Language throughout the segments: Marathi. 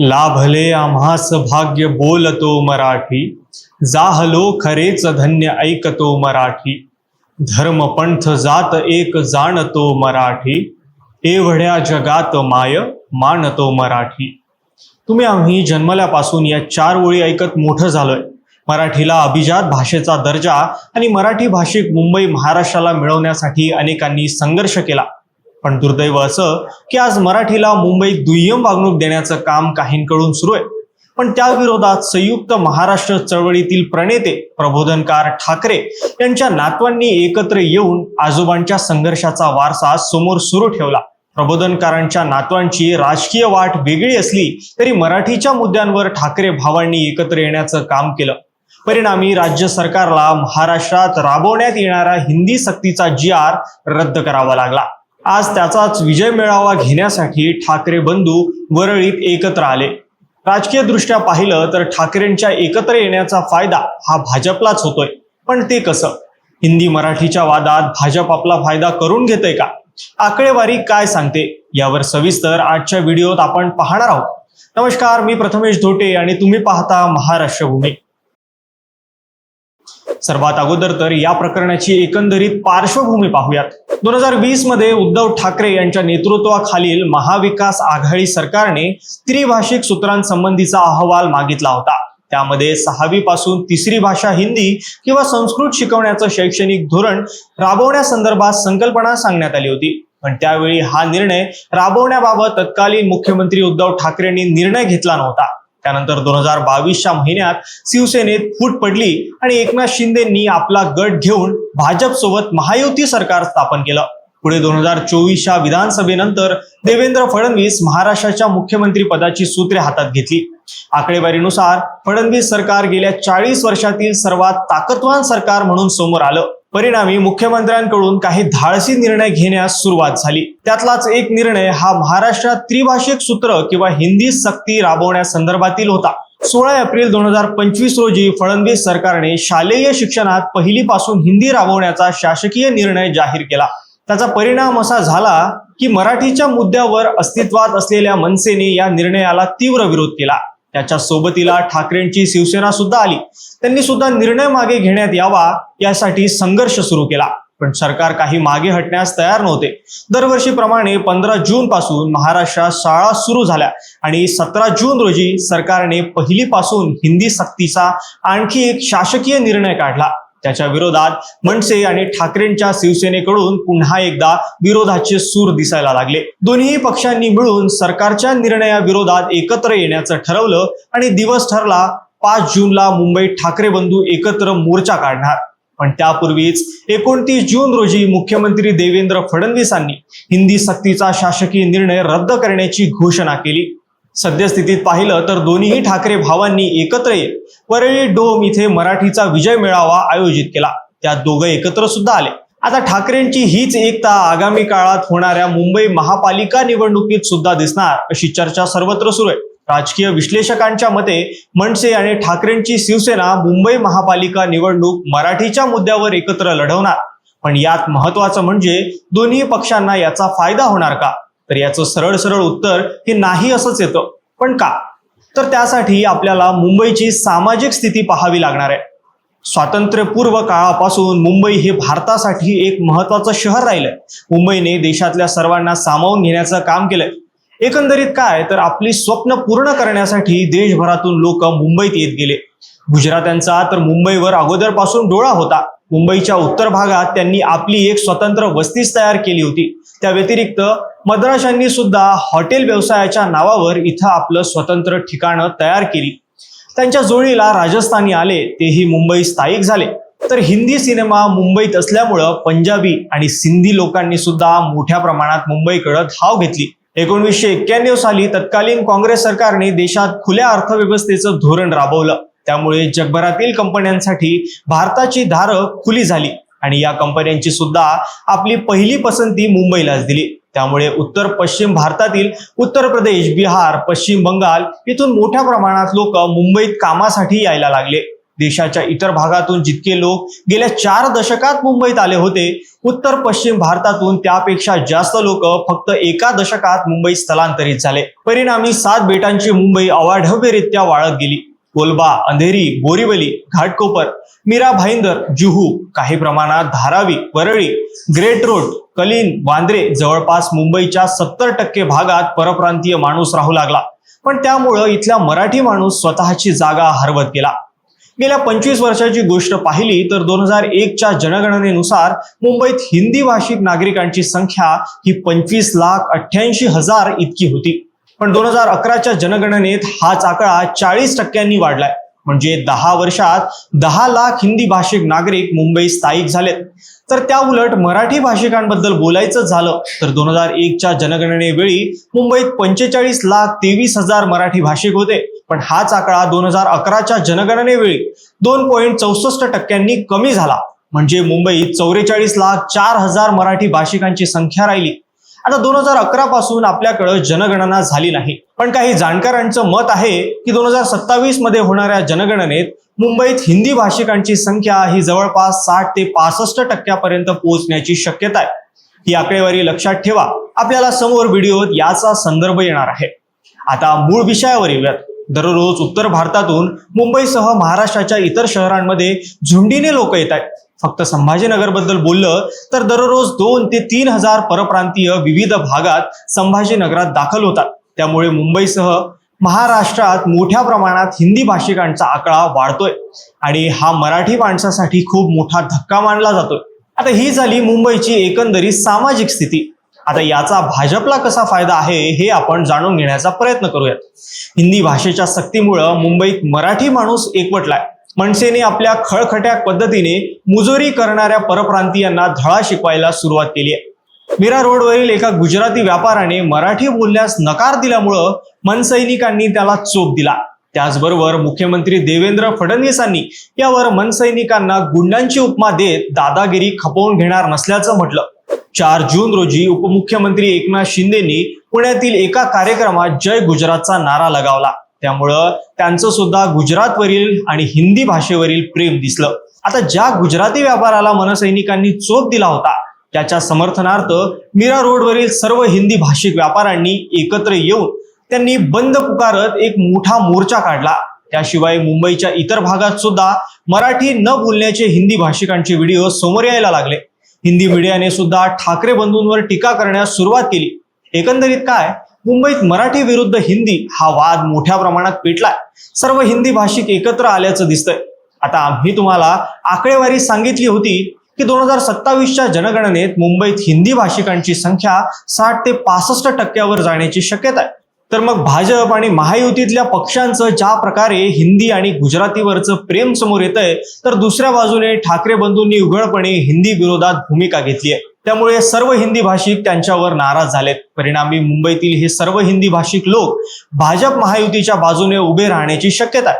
लाभले आम्हास भाग्य बोलतो मराठी. जाहलो खरेच धन्य ऐकतो मराठी. धर्मपंथ जात एक जाणतो मराठी. एवढ्या जगात माय मानतो मराठी. तुम्ही आम्ही जन्मल्यापासून या चार ओळी ऐकत मोठं झालोय. मराठीला अभिजात भाषेचा दर्जा आणि मराठी भाषिक मुंबई महाराष्ट्राला मिळवण्यासाठी अनेकांनी संघर्ष केला. पण दुर्दैव असं की आज मराठीला मुंबईत दुय्यम वागणूक देण्याचं काम काहींकडून सुरू आहे. पण त्या विरोधात संयुक्त महाराष्ट्र चळवळीतील प्रणेते प्रबोधनकार ठाकरे यांच्या नातवांनी एकत्र येऊन आजोबांच्या संघर्षाचा वारसा समोर सुरू ठेवला. प्रबोधनकारांच्या नातवांची राजकीय वाट वेगळी असली तरी मराठीच्या मुद्द्यांवर ठाकरे भावांनी एकत्र येण्याचं काम केलं. परिणामी राज्य सरकारला महाराष्ट्रात राबवण्यात येणारा हिंदी सक्तीचा जी आर रद्द करावा लागला. आज त्याचाच विजय मेळावा घेण्यासाठी ठाकरे बंधू वरळीत एकत्र आले. राजकीय दृष्ट्या पाहिलं तर ठाकरेंच्या एकत्र येण्याचा फायदा हा भाजपलाच होतोय. पण ते कसं? हिंदी मराठीच्या वादात भाजप आपला फायदा करून घेतय का? आकडेवारी काय सांगते? यावर सविस्तर आजच्या व्हिडिओत आपण पाहणार आहोत. नमस्कार मी प्रथमेश धोटे आणि तुम्ही पाहता महाराष्ट्र भूमी. सर्वात अगोदर तर या प्रकरणाची एकंदरीत पार्श्वभूमी पाहूयात. दोन हजार वीसमध्ये उद्धव ठाकरे यांच्या नेतृत्वाखालील महाविकास आघाडी सरकारने त्रिभाषिक सूत्रांसंबंधीचा अहवाल मागितला होता. त्यामध्ये सहावी पासून तिसरी भाषा हिंदी किंवा संस्कृत शिकवण्याचं शैक्षणिक धोरण राबवण्यासंदर्भात संकल्पना सांगण्यात आली होती. पण त्यावेळी हा निर्णय राबवण्याबाबत तत्कालीन मुख्यमंत्री उद्धव ठाकरेंनी निर्णय घेतला नव्हता. त्यानंतर दोन हजार बावीसच्या महिन्यात शिवसेनेत फूट पडली आणि एकनाथ शिंदेंनी आपला गट घेऊन भाजपसोबत महायुती सरकार स्थापन केलं. पुढे दोन हजार चोवीसच्या विधानसभेनंतर देवेंद्र फडणवीस महाराष्ट्राच्या मुख्यमंत्री पदाची सूत्रे हातात घेतली. आकडेवारीनुसार फडणवीस सरकार गेल्या चाळीस वर्षातील सर्वात ताकदवान सरकार म्हणून समोर आलं. परिणामी मुख्यमंत्र्यांकडून काही धाडसी निर्णय घेण्यास सुरुवात झाली. त्यातलाच एक निर्णय हा महाराष्ट्रात त्रिभाषिक सूत्र किंवा हिंदी सक्ती राबवण्यासंदर्भातील होता. सोळा एप्रिल दोन हजार पंचवीस रोजी फडणवीस सरकारने शालेय शिक्षणात पहिलीपासून हिंदी राबवण्याचा शासकीय निर्णय जाहीर केला. त्याचा परिणाम असा झाला की मराठीच्या मुद्द्यावर अस्तित्वात असलेल्या मनसेने या निर्णयाला तीव्र विरोध केला. त्याच्या सोबतीला ठाकरेंची शिवसेना सुद्धा आली. त्यांनी सुद्धा निर्णय मागे घेण्यात यावा यासाठी संघर्ष सुरू केला. पण सरकार काही मागे हटण्यास तयार नव्हते. दरवर्षीप्रमाणे पंधरा जून पासून महाराष्ट्रात शाळा सुरू झाल्या आणि सतरा जून रोजी सरकारने पहिलीपासून हिंदी सक्तीचा आणखी एक शासकीय निर्णय काढला. त्याच्या विरोधात मनसे आणि ठाकरेंच्या शिवसेनेकडून पुन्हा एकदा विरोधाचे सूर दिसायला लागले. दोन्ही पक्षांनी मिळून सरकारच्या निर्णयाविरोधात एकत्र येण्याचं ठरवलं आणि दिवस ठरला पाच जूनला मुंबईत ठाकरे बंधू एकत्र मोर्चा काढणार. पण त्यापूर्वीच एकोणतीस जून रोजी मुख्यमंत्री देवेंद्र फडणवीसांनी हिंदी सक्तीचा शासकीय निर्णय रद्द करण्याची घोषणा केली. सद्यस्थितीत पाहिलं तर दोन्ही ठाकरे भावांनी एकत्र येत वरळी डोम इथे मराठीचा विजय मेळावा आयोजित केला. त्यात दोघं एकत्र सुद्धा आले. आता ठाकरेंची हीच एकता आगामी काळात होणाऱ्या मुंबई महापालिका निवडणुकीत सुद्धा दिसणार अशी चर्चा सर्वत्र सुरू आहे. राजकीय विश्लेषकांच्या मते मनसे आणि ठाकरेंची शिवसेना मुंबई महापालिका निवडणूक मराठीच्या मुद्द्यावर एकत्र लढवणार. पण यात महत्वाचं म्हणजे दोन्ही पक्षांना याचा फायदा होणार का? तर याचं सरळ सरळ उत्तर हे नाही असंच येतं. पण का? तर त्यासाठी आपल्याला मुंबईची सामाजिक स्थिती पाहावी लागणार आहे. स्वातंत्र्यपूर्व काळापासून मुंबई हे भारतासाठी एक महत्वाचं शहर राहिलंय. मुंबईने देशातल्या सर्वांना सामावून घेण्याचं काम केलंय. एकंदरीत काय? तर आपली स्वप्न पूर्ण करण्यासाठी देशभरातून लोक मुंबईत येत गेले. गुजरात्यांचा तर मुंबईवर अगोदरपासून डोळा होता. मुंबईच्या उत्तर भागात त्यांनी आपली एक स्वतंत्र वस्तीच तयार केली होती. त्या व्यतिरिक्त मद्राशांनी सुद्धा हॉटेल व्यवसायाच्या नावावर इथं आपलं स्वतंत्र ठिकाणं तयार केली. त्यांच्या जोडीला राजस्थानी आले तेही मुंबई स्थायिक झाले. तर हिंदी सिनेमा मुंबईत असल्यामुळं पंजाबी आणि सिंधी लोकांनी सुद्धा मोठ्या प्रमाणात मुंबईकडे धाव घेतली. एकोणीसशे एक्क्याण्णव साली तत्कालीन काँग्रेस सरकारने देशात खुल्या अर्थव्यवस्थेचं धोरण राबवलं. त्यामुळे जगभरातील कंपन्यांसाठी भारताची दारं खुली झाली. आणि या कंपन्यांची सुद्धा आपली पहिली पसंती मुंबईलाच दिली. त्यामुळे उत्तर पश्चिम भारतातील उत्तर प्रदेश बिहार पश्चिम बंगाल इथून मोठ्या प्रमाणात लोक मुंबईत कामासाठी यायला लागले. देशाच्या इतर भागातून जितके लोक गेल्या चार दशकात मुंबईत आले होते उत्तर पश्चिम भारतातून त्यापेक्षा जास्त लोक फक्त एका दशकात मुंबईत स्थलांतरित झाले. परिणामी सात बेटांची मुंबई अवाढव्यरित्या वाळत गेली. कोलबा अंधेरी बोरीवली घाटकोपर मीरा भाईंदर जुहू काही प्रमाणात धारावी वरळी ग्रेट रोड कलीन वांद्रे जवळपास मुंबईच्या सत्तर टक्के भागात परप्रांतीय माणूस राहू लागला. पण त्यामुळं इथला मराठी माणूस स्वतःची जागा हरवत गेला. गेल्या पंचवीस वर्षाची गोष्ट पाहिली तर दोन हजार एकच्या जनगणनेनुसार मुंबईत हिंदी भाषिक नागरिकांची संख्या ही पंचवीस लाख अठ्ठ्याऐंशी हजार इतकी होती. पण दोन हजार अकराच्या जनगणनेत हाच आकडा चाळीस टक्क्यांनी वाढलाय. म्हणजे दहा वर्षात दहा लाख हिंदी भाषिक नागरिक मुंबईत स्थायिक झालेत. तर त्या उलट मराठी भाषिकांबद्दल बोलायचं झालं तर दोन हजार एकच्या जनगणनेवेळी मुंबईत पंचेचाळीस लाख तेवीस हजार मराठी भाषिक होते. पण हाच आकडा दोन हजार अकराच्या जनगणनेवेळी दोन पॉईंट चौसष्ट टक्क्यांनी कमी झाला. म्हणजे मुंबईत चौवेचाळीस लाख चार हजार मराठी भाषिकांची संख्या राहिली. आता दोन हजार अकरा पासून आपल्याकडं जनगणना झाली नाही. पण काही जाणकारांचं मत आहे की दोन हजार सत्तावीसमध्ये होणाऱ्या जनगणनेत मुंबईत हिंदी भाषिकांची संख्या ही जवळपास साठ ते पासष्ट टक्क्यापर्यंत पोहोचण्याची शक्यता आहे. ही आकडेवारी लक्षात ठेवा. आपल्याला समोर व्हिडिओत याचा संदर्भ येणार आहे. आता मूळ विषयावर येऊयात दररोज उत्तर भारतातून मुंबईसह महाराष्ट्राच्या इतर शहरांमध्ये झुंडीने लोक येत आहेत. फक्त संभाजीनगरबद्दल बोललं तर दररोज दोन ते तीन हजार परप्रांतीय विविध भागात संभाजीनगरात दाखल होतात. त्यामुळे मुंबईसह महाराष्ट्रात मोठ्या प्रमाणात हिंदी भाषिकांचा आकडा वाढतोय. आणि हा मराठी माणसासाठी खूप मोठा धक्का मानला जातोय. आता ही झाली मुंबईची एकंदरीत सामाजिक स्थिती. आता याचा भाजपला कसा फायदा आहे हे आपण जाणून घेण्याचा प्रयत्न करूयात. हिंदी भाषेच्या सक्तीमुळं मुंबईत मराठी माणूस एकवटलाय. मनसेने आपल्या खळखट्या पद्धतीने मुजोरी करणाऱ्या परप्रांतीयांना धळा शिकवायला सुरुवात केली आहे. मीरा रोडवरील एका गुजराती व्यापाराने मराठी बोलण्यास नकार दिल्यामुळं मनसैनिकांनी त्याला चोप दिला. त्याचबरोबर मुख्यमंत्री देवेंद्र फडणवीसांनी यावर मनसैनिकांना गुंडांची उपमा देत दादागिरी खपवून घेणार नसल्याचं म्हटलं. चार जून रोजी उपमुख्यमंत्री एकनाथ शिंदेनी पुण्यातील एका कार्यक्रमात जय गुजरातचा नारा लगावला. त्यामुळं त्यांचं सुद्धा गुजरातवरील आणि हिंदी भाषेवरील प्रेम दिसलं. आता ज्या गुजराती व्यापाराला मनसैनिकांनी चोप दिला होता त्याच्या समर्थनार्थ मीरा रोडवरील सर्व हिंदी भाषिक व्यापाऱ्यांनी एकत्र येऊन त्यांनी बंद पुकारत एक मोठा मोर्चा काढला. त्याशिवाय मुंबईच्या इतर भागात सुद्धा मराठी न बोलण्याचे हिंदी भाषिकांचे व्हिडिओ समोर यायला लागले. हिंदी मीडियाने सुद्धा ठाकरे बंधूंवर टीका करण्यास सुरुवात केली. एकंदरीत काय? मुंबईत मराठी विरुद्ध हिंदी हा वाद मोठ्या प्रमाणात पेटलाय. सर्व हिंदी भाषिक एकत्र आल्याचं दिसतंय. आता आम्ही तुम्हाला आकडेवारी सांगितली होती की दोन हजार सत्तावीसच्या जनगणनेत मुंबईत हिंदी भाषिकांची संख्या साठ ते पासष्ट टक्क्यावर जाण्याची शक्यता आहे. तर मग भाजप आणि महायुतीतल्या पक्षांचं ज्या प्रकारे हिंदी आणि गुजरातीवरचं प्रेम समोर येत आहे तर दुसऱ्या बाजूने ठाकरे बंधूंनी उघडपणे हिंदी विरोधात भूमिका घेतली आहे. त्यामुळे सर्व हिंदी भाषिक त्यांच्यावर नाराज झालेत. परिणामी मुंबईतील हे सर्व हिंदी भाषिक लोक भाजप महायुतीच्या बाजूने उभे राहण्याची शक्यता आहे.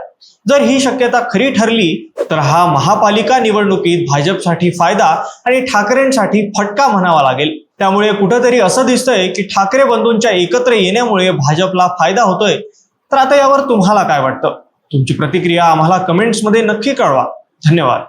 जर ही शक्यता खरी ठरली तर हा महापालिका निवडणुकीत भाजपसाठी फायदा आणि ठाकरेंसाठी फटका म्हणावा लागेल. त्यामुळे कुठंतरी असं दिसतंय की ठाकरे बंधूंच्या एकत्र येण्यामुळे भाजपला फायदा होतोय. तर आता यावर तुम्हाला काय वाटतं? तुमची प्रतिक्रिया आम्हाला कमेंट्समध्ये नक्की कळवा. धन्यवाद.